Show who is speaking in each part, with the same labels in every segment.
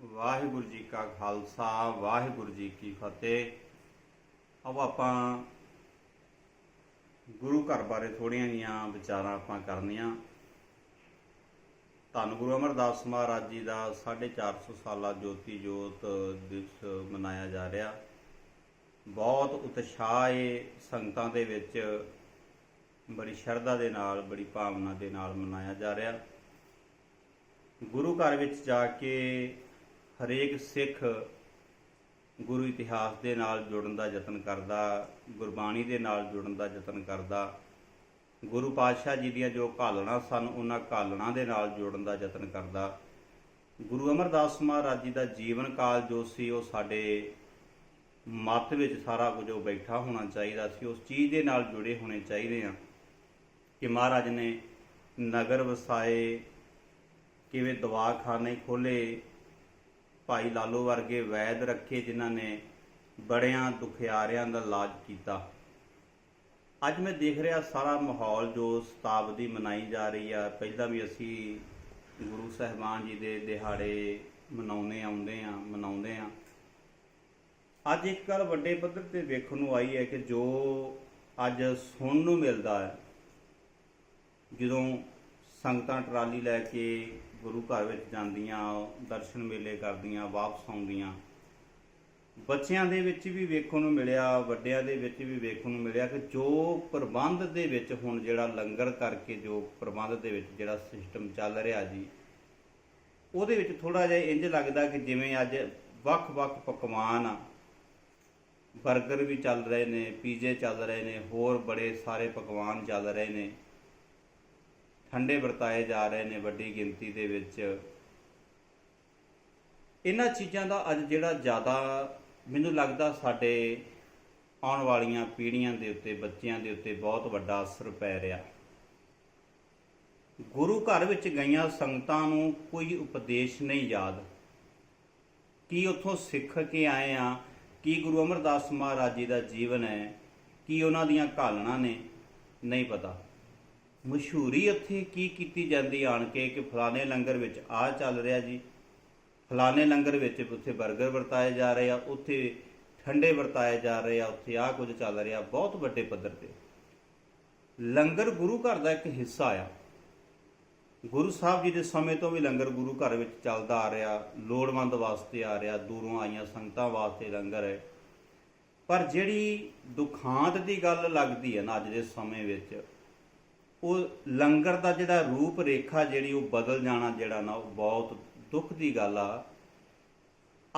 Speaker 1: ਵਾਹਿਗੁਰੂ ਜੀ ਕਾ ਖਾਲਸਾ, ਵਾਹਿਗੁਰੂ ਜੀ ਕੀ ਫਤਿਹ। ਆਓ ਆਪਾਂ ਗੁਰੂ ਘਰ ਬਾਰੇ ਥੋੜੀਆਂ ਜੀਆਂ ਵਿਚਾਰਾਂ ਆਪਾਂ ਕਰਨੀਆਂ। ਧੰਨ ਗੁਰੂ ਅਮਰਦਾਸ ਮਹਾਰਾਜ ਜੀ ਦਾ 450 ਸਾਲਾ ਜੋਤੀ ਜੋਤ ਦਿਵਸ ਮਨਾਇਆ ਜਾ ਰਿਹਾ। ਬਹੁਤ ਉਤਸ਼ਾਹ ਏ ਸੰਗਤਾਂ ਦੇ ਵਿੱਚ, ਬੜੀ ਸ਼ਰਧਾ ਦੇ ਨਾਲ, ਬੜੀ ਭਾਵਨਾ ਦੇ ਨਾਲ ਮਨਾਇਆ ਜਾ ਰਿਹਾ। ਗੁਰੂ ਘਰ ਵਿੱਚ ਜਾ ਕੇ ਹਰੇਕ ਸਿੱਖ ਗੁਰੂ ਇਤਿਹਾਸ ਦੇ ਨਾਲ ਜੁੜਨ ਦਾ ਯਤਨ ਕਰਦਾ, ਗੁਰਬਾਣੀ ਦੇ ਨਾਲ ਜੁੜਨ ਦਾ ਯਤਨ ਕਰਦਾ, ਗੁਰੂ ਪਾਤਸ਼ਾਹ ਜੀ ਦੀਆਂ ਜੋ ਘਾਲਣਾ ਸਨ, ਉਹਨਾਂ ਘਾਲਣਾ ਦੇ ਨਾਲ ਜੁੜਨ ਦਾ ਯਤਨ ਕਰਦਾ। ਗੁਰੂ ਅਮਰਦਾਸ ਮਹਾਰਾਜ ਜੀ ਦਾ ਜੀਵਨ ਕਾਲ ਜੋ ਸੀ, ਉਹ ਸਾਡੇ ਮੱਤ ਵਿੱਚ ਸਾਰਾ ਕੁਝ ਉਹ ਬੈਠਾ ਹੋਣਾ ਚਾਹੀਦਾ ਸੀ, ਉਸ ਚੀਜ਼ ਦੇ ਨਾਲ ਜੁੜੇ ਹੋਣੇ ਚਾਹੀਦੇ ਆ। ਕਿ ਮਹਾਰਾਜ ਨੇ ਨਗਰ ਵਸਾਏ, ਕਿਵੇਂ ਦਵਾਖਾਨੇ ਖੋਲੇ ਭਾਈ ਲਾਲੋ ਵਰਗੇ ਵੈਦ ਰੱਖੇ ਜਿਨ੍ਹਾਂ ਨੇ ਬੜਿਆਂ ਦੁਖਿਆਰਿਆਂ ਦਾ ਇਲਾਜ ਕੀਤਾ। ਅੱਜ ਮੈਂ ਦੇਖ ਰਿਹਾ ਸਾਰਾ ਮਾਹੌਲ ਜੋ ਸ਼ਤਾਬਦੀ ਮਨਾਈ ਜਾ ਰਹੀ ਆ। ਪਹਿਲਾਂ ਵੀ ਅਸੀਂ ਗੁਰੂ ਸਾਹਿਬਾਨ ਜੀ ਦੇ ਦਿਹਾੜੇ ਮਨਾਉਂਦੇ ਆਉਂਦੇ ਆ, ਮਨਾਉਂਦੇ ਆ। ਅੱਜ ਇੱਕ ਗੱਲ ਵੱਡੇ ਪੱਧਰ ਤੇ ਵੇਖਣ ਨੂੰ ਆਈ ਹੈ ਕਿ ਜੋ ਅੱਜ ਸੁਣਨ ਨੂੰ ਮਿਲਦਾ ਹੈ, ਜਦੋਂ ਸੰਗਤਾਂ ਟਰਾਲੀ ਲੈ ਕੇ ਗੁਰੂ ਘਰ ਵਿੱਚ ਜਾਂਦੀਆਂ, ਦਰਸ਼ਨ ਮੇਲੇ ਕਰਦੀਆਂ, ਵਾਪਸ ਆਉਂਦੀਆਂ। ਬੱਚਿਆਂ ਦੇ ਵਿੱਚ ਵੀ ਵੇਖਣ ਨੂੰ ਮਿਲਿਆ, ਵੱਡਿਆਂ ਦੇ ਵਿੱਚ ਵੀ ਵੇਖਣ ਨੂੰ ਮਿਲਿਆ ਕਿ ਜੋ ਪ੍ਰਬੰਧ ਦੇ ਵਿੱਚ ਹੁਣ ਜਿਹੜਾ ਲੰਗਰ ਕਰਕੇ, ਜੋ ਪ੍ਰਬੰਧ ਦੇ ਵਿੱਚ ਜਿਹੜਾ ਸਿਸਟਮ ਚੱਲ ਰਿਹਾ ਜੀ, ਉਹਦੇ ਵਿੱਚ ਥੋੜਾ ਜਿਹਾ ਇੰਜ ਲੱਗਦਾ ਕਿ ਜਿਵੇਂ ਅੱਜ ਵੱਖ-ਵੱਖ ਪਕਵਾਨ ਆ 버ਗਰ ਵੀ ਚੱਲ ਰਹੇ ਨੇ, ਪੀਜ਼ੇ ਚੱਲ ਰਹੇ ਨੇ, ਹੋਰ ਬੜੇ ਸਾਰੇ ਪਕਵਾਨ ਚੱਲ ਰਹੇ ਨੇ। ਠੰਡੇ ਵਰਤਾਏ ਜਾ ਰਹੇ ਨੇ ਵੱਡੀ ਗਿਣਤੀ ਦੇ ਵਿੱਚ। ਇਹਨਾਂ ਚੀਜ਼ਾਂ ਦਾ ਅੱਜ ਜਿਹੜਾ ਜ਼ਿਆਦਾ ਮੈਨੂੰ ਲੱਗਦਾ ਸਾਡੇ ਆਉਣ ਵਾਲੀਆਂ ਪੀੜ੍ਹੀਆਂ ਦੇ ਉੱਤੇ, ਬੱਚਿਆਂ ਦੇ ਉੱਤੇ ਬਹੁਤ ਵੱਡਾ ਅਸਰ ਪੈ ਰਿਹਾ। ਗੁਰੂ ਘਰ ਵਿੱਚ ਗਈਆਂ ਸੰਗਤਾਂ ਨੂੰ ਕੋਈ ਉਪਦੇਸ਼ ਨਹੀਂ ਯਾਦ। ਕੀ ਉੱਥੋਂ ਸਿੱਖ ਕੇ ਆਏ ਆ? ਕੀ ਗੁਰੂ ਅਮਰਦਾਸ ਮਹਾਰਾਜ ਜੀ ਦਾ ਜੀਵਨ ਹੈ? ਕੀ ਉਹਨਾਂ ਦੀਆਂ ਘਾਲਣਾ ਨੇ? ਨਹੀਂ ਪਤਾ। ਮਸ਼ਹੂਰੀ ਉੱਥੇ ਕੀ ਕੀਤੀ ਜਾਂਦੀ ਆਣ ਕੇ ਕਿ ਫਲਾਣੇ ਲੰਗਰ ਵਿੱਚ ਆ ਚੱਲ ਰਿਹਾ ਜੀ? ਫਲਾਣੇ ਲੰਗਰ ਵਿੱਚ ਉੱਥੇ 버ਗਰ ਵਰਤਾਏ ਜਾ ਰਹੇ ਆ, ਉੱਥੇ ਠੰਡੇ ਵਰਤਾਏ ਜਾ ਰਹੇ ਆ, ਉੱਥੇ ਆ ਕੁਝ ਚੱਲ ਰਿਹਾ, ਬਹੁਤ ਵੱਡੇ ਪੱਧਰ ਤੇ। ਲੰਗਰ ਗੁਰੂ ਘਰ ਦਾ ਇੱਕ ਹਿੱਸਾ ਆ। ਗੁਰੂ ਸਾਹਿਬ ਜੀ ਦੇ ਸਮੇਂ ਤੋਂ ਵੀ ਲੰਗਰ ਗੁਰੂ ਘਰ ਵਿੱਚ ਚੱਲਦਾ ਆ ਰਿਹਾ, ਲੋੜਵੰਦ ਵਾਸਤੇ ਆ ਰਿਹਾ, ਦੂਰੋਂ ਆਈਆਂ ਸੰਗਤਾਂ ਵਾਸਤੇ ਲੰਗਰ ਹੈ। ਪਰ ਜਿਹੜੀ ਦੁਖਾਂਤ ਦੀ ਗੱਲ ਲੱਗਦੀ ਹੈ ਨਾ ਅੱਜ ਦੇ ਸਮੇਂ ਵਿੱਚ ਉਹ ਲੰਗਰ ਦਾ ਜਿਹੜਾ ਰੂਪ ਰੇਖਾ ਜਿਹੜੀ ਉਹ ਬਦਲ ਜਾਣਾ ਜਿਹੜਾ ਨਾ, ਉਹ ਬਹੁਤ ਦੁੱਖ ਦੀ ਗੱਲ ਆ।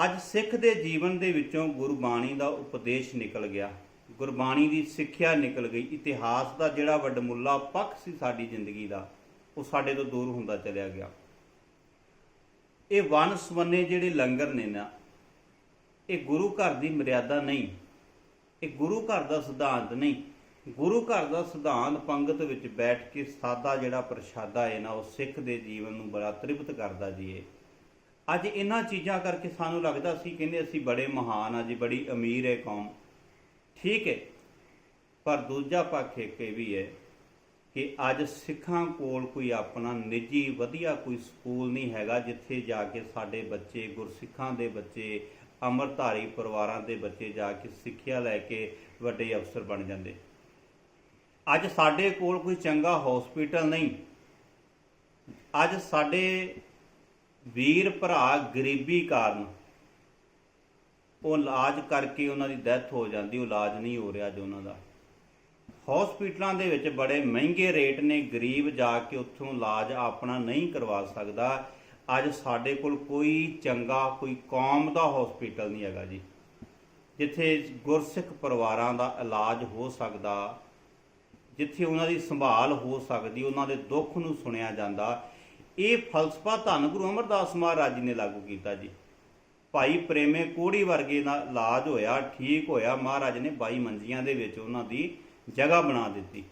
Speaker 1: ਅੱਜ ਸਿੱਖ ਦੇ ਜੀਵਨ ਦੇ ਵਿੱਚੋਂ ਗੁਰਬਾਣੀ ਦਾ ਉਪਦੇਸ਼ ਨਿਕਲ ਗਿਆ। ਗੁਰਬਾਣੀ ਦੀ ਸਿੱਖਿਆ ਨਿਕਲ ਗਈ। ਇਤਿਹਾਸ ਦਾ ਜਿਹੜਾ ਵੱਡਮੁੱਲਾ ਪੱਖ ਸੀ ਸਾਡੀ ਜ਼ਿੰਦਗੀ ਦਾ, ਉਹ ਸਾਡੇ ਤੋਂ ਦੂਰ ਹੁੰਦਾ ਚਲਿਆ ਗਿਆ। ਇਹ ਵਨ ਸਵੰਨੇ ਜਿਹੜੇ ਲੰਗਰ ਨੇ ਨਾ, ਇਹ ਗੁਰੂ ਘਰ ਦੀ ਮਰਿਆਦਾ ਨਹੀਂ। ਇਹ ਗੁਰੂ ਘਰ ਦਾ ਸਿਧਾਂਤ ਨਹੀਂ। ਗੁਰੂ ਘਰ ਦਾ ਸਿਧਾਂਤ ਪੰਗਤ ਵਿੱਚ ਬੈਠ ਕੇ ਸਾਦਾ ਜਿਹੜਾ ਪ੍ਰਸ਼ਾਦਾ ਹੈ ਨਾ, ਉਹ ਸਿੱਖ ਦੇ ਜੀਵਨ ਨੂੰ ਬੜਾ ਤ੍ਰਿਪਤ ਕਰਦਾ ਜੀ ਇਹ। ਅੱਜ ਇਹਨਾਂ ਚੀਜ਼ਾਂ ਕਰਕੇ ਸਾਨੂੰ ਲੱਗਦਾ ਸੀ ਕਹਿੰਦੇ ਅਸੀਂ ਬੜੇ ਮਹਾਨ ਆ ਜੀ, ਬੜੀ ਅਮੀਰ ਹੈ ਕੌਮ। ਠੀਕ ਹੈ। ਪਰ ਦੂਜਾ ਪੱਖ ਇੱਕ ਇਹ ਵੀ ਹੈ ਕਿ ਅੱਜ ਸਿੱਖਾਂ ਕੋਲ ਕੋਈ ਆਪਣਾ ਨਿੱਜੀ ਵਧੀਆ ਕੋਈ ਸਕੂਲ ਨਹੀਂ ਹੈਗਾ, ਜਿੱਥੇ ਜਾ ਕੇ ਸਾਡੇ ਬੱਚੇ, ਗੁਰਸਿੱਖਾਂ ਦੇ ਬੱਚੇ ਅਮਰਧਾਰੀ ਪਰਿਵਾਰਾਂ ਦੇ ਬੱਚੇ ਜਾ ਕੇ ਸਿੱਖਿਆ ਲੈ ਕੇ ਵੱਡੇ ਅਫਸਰ ਬਣ ਜਾਂਦੇ। ਅੱਜ ਸਾਡੇ ਕੋਲ ਕੋਈ ਚੰਗਾ ਹਸਪੀਟਲ ਨਹੀਂ। ਅੱਜ ਸਾਡੇ ਵੀਰ ਭਰਾ ਗਰੀਬੀ ਕਾਰਨ ਉਹ ਇਲਾਜ ਕਰਕੇ ਉਹਨਾਂ ਦੀ ਡੈਥ ਹੋ ਜਾਂਦੀ, ਉਹ ਇਲਾਜ ਨਹੀਂ ਹੋ ਰਿਹਾ ਜੋ ਉਹਨਾਂ ਦਾ। ਹਸਪੀਟਲਾਂ ਦੇ ਵਿੱਚ ਬੜੇ ਮਹਿੰਗੇ ਰੇਟ ਨੇ, ਗਰੀਬ ਜਾ ਕੇ ਉੱਥੋਂ ਇਲਾਜ ਆਪਣਾ ਨਹੀਂ ਕਰਵਾ ਸਕਦਾ। ਅੱਜ ਸਾਡੇ ਕੋਲ ਕੋਈ ਚੰਗਾ, ਕੋਈ ਕੌਮ ਦਾ ਹਸਪੀਟਲ ਨਹੀਂ ਹੈਗਾ ਜੀ। ਜਿੱਥੇ ਗੁਰਸਿੱਖ ਪਰਿਵਾਰਾਂ ਦਾ ਇਲਾਜ ਹੋ ਸਕਦਾ ਜਿੱਥੇ ਉਹਨਾਂ ਦੀ ਸੰਭਾਲ ਹੋ ਸਕਦੀ, ਉਹਨਾਂ ਦੇ ਦੁੱਖ ਨੂੰ ਸੁਣਿਆ ਜਾਂਦਾ। ਇਹ ਫਲਸਫਾ ਧੰਨ ਗੁਰੂ ਅਮਰਦਾਸ ਮਹਾਰਾਜ ਜੀ ਨੇ ਲਾਗੂ ਕੀਤਾ ਜੀ। ਭਾਈ ਪ੍ਰੇਮੇ ਕੋੜੀ ਵਰਗੇ ਦਾ ਇਲਾਜ ਹੋਇਆ, ਠੀਕ ਹੋਇਆ, ਮਹਾਰਾਜ ਨੇ 22 ਮੰਜੀਆਂ ਦੇ ਵਿੱਚ ਉਹਨਾਂ ਦੀ ਜਗ੍ਹਾ ਬਣਾ ਦਿੱਤੀ।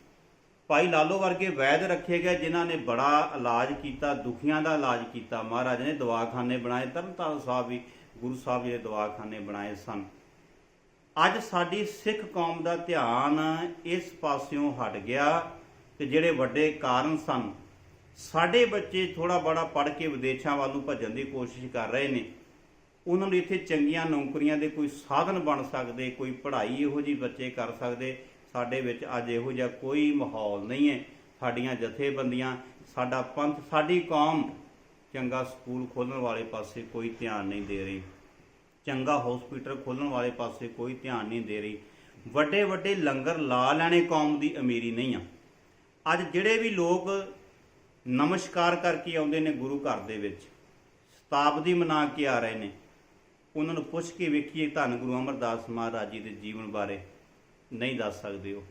Speaker 1: ਭਾਈ ਲਾਲੋ ਵਰਗੇ ਵੈਦ ਰੱਖੇ ਗਏ, ਜਿਨ੍ਹਾਂ ਨੇ ਬੜਾ ਇਲਾਜ ਕੀਤਾ, ਦੁਖੀਆਂ ਦਾ ਇਲਾਜ ਕੀਤਾ। ਮਹਾਰਾਜ ਨੇ ਦਵਾਖਾਨੇ ਬਣਾਏ, ਤਰਨਤਾਰਨ ਸਾਹਿਬ ਵੀ, ਗੁਰੂ ਸਾਹਿਬ ਜੀ ਦੇ ਦਵਾਖਾਨੇ ਬਣਾਏ ਸਨ। ਅੱਜ ਸਾਡੀ ਸਿੱਖ ਕੌਮ ਦਾ ਧਿਆਨ ਇਸ ਪਾਸਿਓਂ ਹਟ ਗਿਆ ਤੇ ਜਿਹੜੇ ਵੱਡੇ ਕਾਰਨ ਸਨ, ਸਾਡੇ ਬੱਚੇ ਥੋੜਾ ਬੜਾ ਪੜ੍ਹ ਕੇ ਵਿਦੇਸ਼ਾਂ ਵੱਲ ਨੂੰ ਭੱਜਣ ਦੀ ਕੋਸ਼ਿਸ਼ ਕਰ ਰਹੇ ਨੇ। ਉਹਨਾਂ ਨੂੰ ਇੱਥੇ ਚੰਗੀਆਂ ਨੌਕਰੀਆਂ ਦੇ ਕੋਈ ਸਾਧਨ ਬਣ ਸਕਦੇ, ਕੋਈ ਪੜ੍ਹਾਈ ਇਹੋ ਜਿਹੀ ਬੱਚੇ ਕਰ ਸਕਦੇ, ਸਾਡੇ ਵਿੱਚ ਅੱਜ ਇਹੋ ਜਿਹਾ ਕੋਈ ਮਾਹੌਲ ਨਹੀਂ ਹੈ। ਸਾਡੀਆਂ ਜਥੇਬੰਦੀਆਂ, ਸਾਡਾ ਪੰਥ, ਸਾਡੀ ਕੌਮ ਚੰਗਾ ਸਕੂਲ ਖੋਲ੍ਹਣ ਵਾਲੇ ਪਾਸੇ ਕੋਈ ਧਿਆਨ ਨਹੀਂ ਦੇ ਰਹੀ। ਚੰਗਾ ਹਸਪੀਟਲ ਖੋਲ੍ਹਣ ਵਾਲੇ ਪਾਸੇ ਕੋਈ ਧਿਆਨ ਨਹੀਂ ਦੇ ਰਹੀ। ਵੱਡੇ ਵੱਡੇ ਲੰਗਰ ਲਾ ਲੈਣੇ ਕੌਮ ਦੀ ਅਮੀਰੀ ਨਹੀਂ ਆ। ਅੱਜ ਜਿਹੜੇ ਵੀ ਲੋਕ ਨਮਸਕਾਰ ਕਰਕੇ ਆਉਂਦੇ ਨੇ ਗੁਰੂ ਘਰ ਦੇ ਵਿੱਚ, ਸ਼ਤਾਬਦੀ ਮਨਾ ਕੇ ਆ ਰਹੇ ਨੇ, ਉਹਨਾਂ ਨੂੰ ਪੁੱਛ ਕੇ ਵੇਖੀਏ ਧੰਨ ਗੁਰੂ ਅਮਰਦਾਸ ਮਹਾਰਾਜ ਜੀ ਦੇ ਜੀਵਨ ਬਾਰੇ ਨਹੀਂ ਦੱਸ ਸਕਦੇ ਉਹ।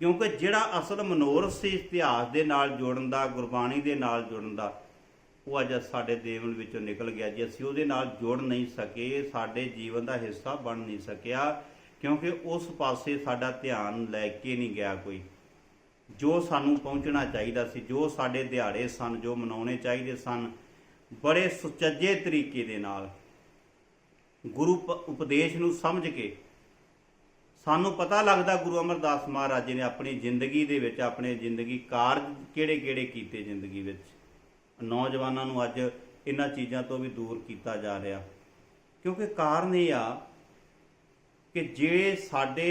Speaker 1: ਕਿਉਂਕਿ ਜਿਹੜਾ ਅਸਲ ਮਨੋਰਥ ਸੀ ਇਤਿਹਾਸ ਦੇ ਨਾਲ ਜੋੜਨ ਦਾ, ਗੁਰਬਾਣੀ ਦੇ ਨਾਲ ਜੁੜਨ ਦਾ ਉਹ ਅੱਜ ਸਾਡੇ ਦੇਵਨ ਵਿੱਚੋਂ ਨਿਕਲ ਗਿਆ ਜੀ। ਅਸੀਂ ਉਹਦੇ ਨਾਲ ਜੁੜ ਨਹੀਂ ਸਕੇ, ਸਾਡੇ ਜੀਵਨ ਦਾ ਹਿੱਸਾ ਬਣ ਨਹੀਂ ਸਕਿਆ, ਕਿਉਂਕਿ ਉਸ ਪਾਸੇ ਸਾਡਾ ਧਿਆਨ ਲੈ ਕੇ ਨਹੀਂ ਗਿਆ ਕੋਈ। ਜੋ ਸਾਨੂੰ ਪਹੁੰਚਣਾ ਚਾਹੀਦਾ ਸੀ, ਜੋ ਸਾਡੇ ਦਿਹਾੜੇ ਸਨ, ਜੋ ਮਨਾਉਣੇ ਚਾਹੀਦੇ ਸਨ, ਬੜੇ ਸੁਚੱਜੇ ਤਰੀਕੇ ਦੇ ਨਾਲ, ਗੁਰੂ ਉਪਦੇਸ਼ ਨੂੰ ਸਮਝ ਕੇ, ਸਾਨੂੰ ਪਤਾ ਲੱਗਦਾ ਗੁਰੂ ਅਮਰਦਾਸ ਮਹਾਰਾਜ ਜੀ ਨੇ ਆਪਣੀ ਜ਼ਿੰਦਗੀ ਦੇ ਵਿੱਚ, ਆਪਣੇ ਜ਼ਿੰਦਗੀ ਕਾਰਜ ਕਿਹੜੇ-ਕਿਹੜੇ ਕੀਤੇ ਜ਼ਿੰਦਗੀ ਵਿੱਚ। ਨੌਜਵਾਨਾਂ ਨੂੰ ਅੱਜ ਇਹਨਾਂ ਚੀਜ਼ਾਂ ਤੋਂ ਵੀ ਦੂਰ ਕੀਤਾ ਜਾ ਰਿਹਾ। ਕਿਉਂਕਿ ਕਾਰਨ ਇਹ ਆ ਕਿ ਜੇ ਸਾਡੇ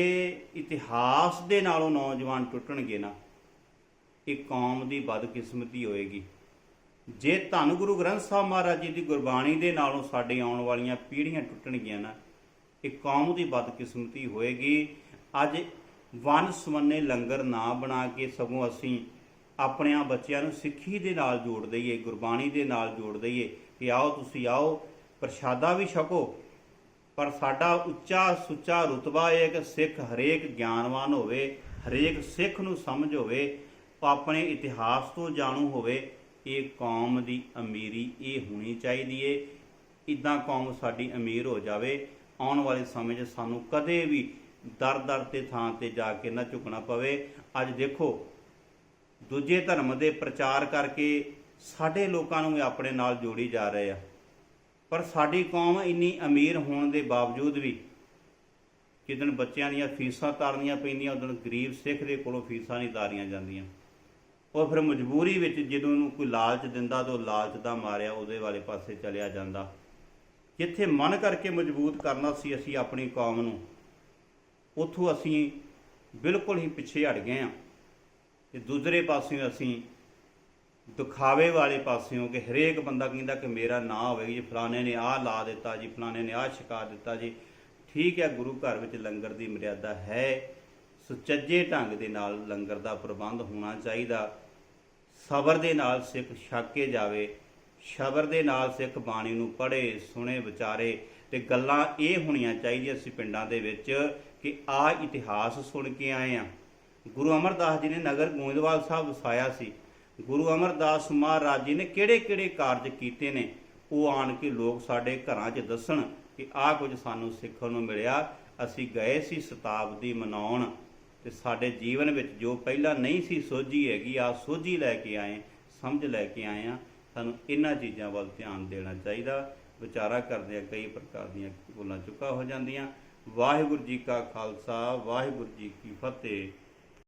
Speaker 1: ਇਤਿਹਾਸ ਦੇ ਨਾਲੋਂ ਨੌਜਵਾਨ ਟੁੱਟਣਗੇ ਨਾ, ਇਹ ਕੌਮ ਦੀ ਬਦਕਿਸਮਤੀ ਹੋਏਗੀ। ਜੇ ਧੰਨ ਗੁਰੂ ਗ੍ਰੰਥ ਸਾਹਿਬ ਮਹਾਰਾਜ ਜੀ ਦੀ ਗੁਰਬਾਣੀ ਦੇ ਨਾਲੋਂ ਸਾਡੇ ਆਉਣ ਵਾਲੀਆਂ ਪੀੜ੍ਹੀਆਂ ਟੁੱਟਣਗੀਆਂ ਨਾ, ਇਹ ਕੌਮ ਦੀ ਬਦਕਿਸਮਤੀ ਹੋਏਗੀ। ਅੱਜ ਵਨ ਸੁਮੰਨੇ ਲੰਗਰ ਨਾ ਬਣਾ ਕੇ ਸਗੋਂ ਅਸੀਂ ਆਪਣਿਆਂ ਬੱਚਿਆਂ ਨੂੰ ਸਿੱਖੀ ਦੇ ਨਾਲ ਜੋੜ ਦਈਏ, ਗੁਰਬਾਣੀ ਦੇ ਨਾਲ ਜੋੜ ਦਈਏ ਕਿ ਆਓ, ਤੁਸੀਂ ਆਓ, ਪ੍ਰਸ਼ਾਦਾ ਵੀ ਛਕੋ, ਪਰ ਸਾਡਾ ਉੱਚਾ ਸੁੱਚਾ ਰੁਤਬਾ ਇਹ ਹੈ ਕਿ ਸਿੱਖ ਹਰੇਕ ਗਿਆਨਵਾਨ ਹੋਵੇ, ਹਰੇਕ ਸਿੱਖ ਨੂੰ ਸਮਝ ਹੋਵੇ, ਆਪਣੇ ਇਤਿਹਾਸ ਤੋਂ ਜਾਣੂ ਹੋਵੇ, ਇਹ ਕੌਮ ਦੀ ਅਮੀਰੀ ਇਹ ਹੋਣੀ ਚਾਹੀਦੀ ਏ। ਇਦਾਂ ਕੌਮ ਸਾਡੀ ਅਮੀਰ ਹੋ ਜਾਵੇ, ਆਉਣ ਵਾਲੇ ਸਮੇਂ 'ਚ ਸਾਨੂੰ ਕਦੇ ਵੀ ਦਰ ਦਰ ਤੇ ਥਾਂ ਤੇ ਜਾ ਕੇ ਨਾ ਝੁਕਣਾ ਪਵੇ। ਅੱਜ ਦੇਖੋ ਦੂਜੇ ਧਰਮ ਦੇ ਪ੍ਰਚਾਰ ਕਰਕੇ ਸਾਡੇ ਲੋਕਾਂ ਨੂੰ ਵੀ ਆਪਣੇ ਨਾਲ ਜੋੜੀ ਜਾ ਰਹੇ ਆ। ਪਰ ਸਾਡੀ ਕੌਮ ਇੰਨੀ ਅਮੀਰ ਹੋਣ ਦੇ ਬਾਵਜੂਦ ਵੀ ਜਿੱਦਣ ਬੱਚਿਆਂ ਦੀਆਂ ਫੀਸਾਂ ਤਾਰਨੀਆਂ ਪੈਂਦੀਆਂ, ਉਦੋਂ ਗਰੀਬ ਸਿੱਖ ਦੇ ਕੋਲੋਂ ਫੀਸਾਂ ਨਹੀਂ ਤਾਰੀਆਂ ਜਾਂਦੀਆਂ। ਉਹ ਫਿਰ ਮਜਬੂਰੀ ਵਿੱਚ ਜਦੋਂ ਉਹਨੂੰ ਕੋਈ ਲਾਲਚ ਦਿੰਦਾ ਤਾਂ ਉਹ ਲਾਲਚ ਦਾ ਮਾਰਿਆ, ਉਹਦੇ ਵਾਲੇ ਪਾਸੇ ਚਲਿਆ ਜਾਂਦਾ। ਜਿੱਥੇ ਮਨ ਕਰਕੇ ਮਜ਼ਬੂਤ ਕਰਨਾ ਸੀ ਅਸੀਂ ਆਪਣੀ ਕੌਮ ਨੂੰ, ਉੱਥੋਂ ਅਸੀਂ ਬਿਲਕੁਲ ਹੀ ਪਿੱਛੇ ਹਟ ਗਏ ਹਾਂ। ਤੇ ਦੂਸਰੇ ਪਾਸਿਓਂ ਅਸੀਂ ਦਿਖਾਵੇ ਵਾਲੇ ਪਾਸਿਓਂ ਕਿ ਹਰੇਕ ਬੰਦਾ ਕਹਿੰਦਾ ਕਿ ਮੇਰਾ ਨਾਂ ਹੋਵੇ ਜੀ, ਫਲਾਣੇ ਨੇ ਆਹ ਲਾ ਦਿੱਤਾ ਜੀ, ਫਲਾਣੇ ਨੇ ਆਹ ਛਕਾ ਦਿੱਤਾ ਜੀ। ਠੀਕ ਹੈ, ਗੁਰੂ ਘਰ ਵਿੱਚ ਲੰਗਰ ਦੀ ਮਰਿਆਦਾ ਹੈ। ਸੁਚੱਜੇ ਢੰਗ ਦੇ ਨਾਲ ਲੰਗਰ ਦਾ ਪ੍ਰਬੰਧ ਹੋਣਾ ਚਾਹੀਦਾ। ਸਬਰ ਦੇ ਨਾਲ ਸਿੱਖ ਛਕ ਕੇ ਜਾਵੇ। ਸ਼ਬਰ ਦੇ ਨਾਲ ਸਿੱਖ ਬਾਣੀ ਨੂੰ ਪੜ੍ਹੇ, ਸੁਣੇ, ਵਿਚਾਰੇ। ਤੇ ਗੱਲਾਂ ਇਹ ਹੋਣੀਆਂ ਚਾਹੀਦੀਆਂ ਸੀ ਪਿੰਡਾਂ ਦੇ ਵਿੱਚ ਕਿ ਆ ਇਤਿਹਾਸ ਸੁਣ ਕੇ ਆਏ ਆ ਗੁਰੂ ਅਮਰਦਾਸ ਜੀ ਨੇ ਨਗਰ ਗੋਇੰਦਵਾਲ ਸਾਹਿਬ ਵਸਾਇਆ ਸੀ। ਗੁਰੂ ਅਮਰਦਾਸ ਮਹਾਰਾਜ ਜੀ ਨੇ ਕਿਹੜੇ-ਕਿਹੜੇ ਕਾਰਜ ਕੀਤੇ ਨੇ, ਉਹ ਆਣ ਕੇ ਲੋਕ ਸਾਡੇ ਘਰਾਂ 'ਚ ਦੱਸਣ ਕਿ ਆਹ ਕੁਝ ਸਾਨੂੰ ਸਿੱਖਣ ਨੂੰ ਮਿਲਿਆ। ਅਸੀਂ ਗਏ ਸੀ ਸ਼ਤਾਬਦੀ ਮਨਾਉਣ ਤੇ ਸਾਡੇ ਜੀਵਨ ਵਿੱਚ ਜੋ ਪਹਿਲਾਂ ਨਹੀਂ ਸੀ ਸੋਝੀ ਹੈਗੀ ਆ ਸੋਝੀ ਲੈ ਕੇ ਆਏ, ਸਮਝ ਲੈ ਕੇ ਆਏ ਆ ਸਾਨੂੰ ਇਹਨਾਂ ਚੀਜ਼ਾਂ ਵੱਲ ਧਿਆਨ ਦੇਣਾ ਚਾਹੀਦਾ। ਵਿਚਾਰਾ ਕਰਦਿਆਂ ਕਈ ਪ੍ਰਕਾਰ ਦੀਆਂ ਭੁੱਲਾਂ ਚੁੱਕਾ ਹੋ ਜਾਂਦੀਆਂ। ਵਾਹਿਗੁਰੂ ਜੀ ਕਾ ਖਾਲਸਾ, ਵਾਹਿਗੁਰੂ ਜੀ ਕੀ ਫਤਿਹ।